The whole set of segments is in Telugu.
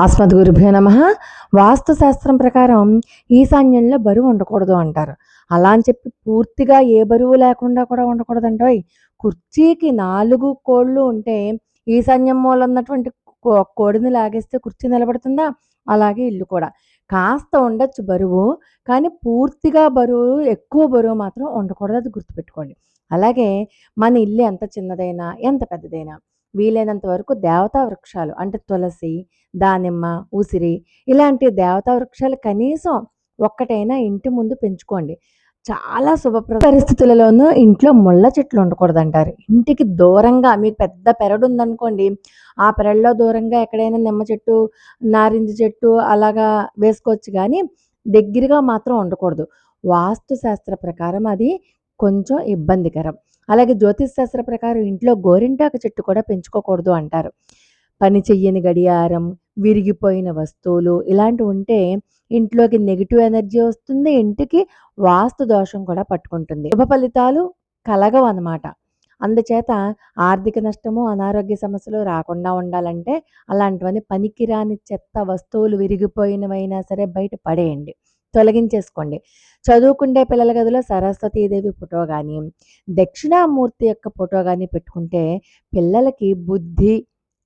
అస్మద్ గురుభ్యో నమ. వాస్తు శాస్త్రం ప్రకారం ఈశాన్యంలో బరువు ఉండకూడదు అంటారు. అలా అని చెప్పి పూర్తిగా ఏ బరువు లేకుండా కూడా ఉండకూడదు అంటోయ్ కుర్చీకి నాలుగు కోళ్ళు ఉంటే ఈశాన్యం మూల ఉన్నటువంటి కో- కోడిని లాగేస్తే కుర్చీ నిలబడుతుందా? అలాగే ఇల్లు కూడా. కాస్త ఉండొచ్చు బరువు కానీ పూర్తిగా బరువు ఎక్కువ బరువు మాత్రం ఉండకూడదు. అది గుర్తుపెట్టుకోండి. అలాగే మన ఇల్లు ఎంత చిన్నదైనా ఎంత పెద్దదైనా వీలైనంత వరకు దేవతా వృక్షాలు అంటే తులసి దానిమ్మ ఉసిరి ఇలాంటి దేవతా వృక్షాలు కనీసం ఒక్కటైనా ఇంటి ముందు పెంచుకోండి. చాలా శుభప్రద పరిస్థితులలోనూ ఇంట్లో ముళ్ళ చెట్లు ఉండకూడదు అంటారు ఇంటికి దూరంగా మీకు పెద్ద పెరడు ఉందనుకోండి ఆ పెరడులో దూరంగా ఎక్కడైనా నిమ్మ చెట్టు నారింజ చెట్టు అలాగా వేసుకోవచ్చు కానీ దగ్గరగా మాత్రం ఉండకూడదు. వాస్తు శాస్త్ర ప్రకారం అది కొంచెం ఇబ్బందికరం. అలాగే జ్యోతిష్ శాస్త్ర ప్రకారం ఇంట్లో గోరింటాకు చెట్టు కూడా పెంచుకోకూడదు అంటారు. పని చెయ్యని గడియారం విరిగిపోయిన వస్తువులు ఇలాంటివి ఉంటే ఇంట్లోకి నెగిటివ్ ఎనర్జీ వస్తుంది ఇంటికి వాస్తు దోషం కూడా పట్టుకుంటుంది. శుభ ఫలితాలు కలగవు అన్నమాట. అందుచేత ఆర్థిక నష్టము అనారోగ్య సమస్యలు రాకుండా ఉండాలంటే అలాంటివన్నీ పనికిరాని చెత్త వస్తువులు విరిగిపోయినవైనా సరే బయట పడేయండి. తొలగించేసుకోండి. చదువుకుండే పిల్లల గదిలో సరస్వతీదేవి ఫోటో కానీ దక్షిణామూర్తి యొక్క ఫోటో కానీ పెట్టుకుంటే పిల్లలకి బుద్ధి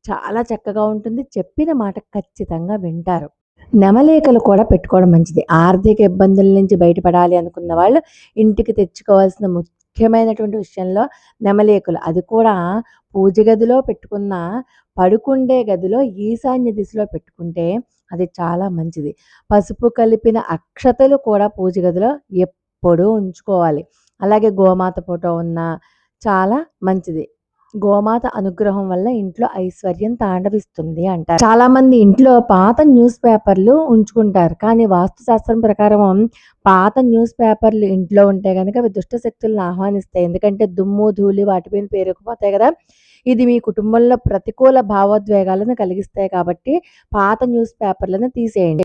చాలా చక్కగా ఉంటుంది. చెప్పిన మాట ఖచ్చితంగా వింటారు. నెమలేకలు కూడా పెట్టుకోవడం మంచిది. ఆర్థిక ఇబ్బందుల నుంచి బయటపడాలి అనుకున్న వాళ్ళు ఇంటికి తెచ్చుకోవాల్సిన ముఖ్యమైనటువంటి విషయంలో నెమలేకులు. అది కూడా పూజ గదిలో పెట్టుకున్న పడుకుండే గదిలో ఈశాన్య దిశలో పెట్టుకుంటే అది చాలా మంచిది. పసుపు కలిపిన అక్షతలు కూడా పూజ గదిలో ఎప్పుడూ ఉంచుకోవాలి. అలాగే గోమాత ఫోటో ఉన్న చాలా మంచిది. గోమాత అనుగ్రహం వల్ల ఇంట్లో ఐశ్వర్యం తాండవిస్తుంది అంటారు. చాలా మంది ఇంట్లో పాత న్యూస్ పేపర్లు ఉంచుకుంటారు. కానీ వాస్తు శాస్త్రం ప్రకారం పాత న్యూస్ పేపర్లు ఇంట్లో ఉంటే కనుక అవి దుష్ట శక్తులను ఆహ్వానిస్తాయి. ఎందుకంటే దుమ్ము ధూళి వాటిపైన పేరుకుపోతాయి కదా. ఇది మీ కుటుంబంలో ప్రతికూల భావోద్వేగాలను కలిగిస్తాయి కాబట్టి పాత న్యూస్ పేపర్లను తీసేయండి.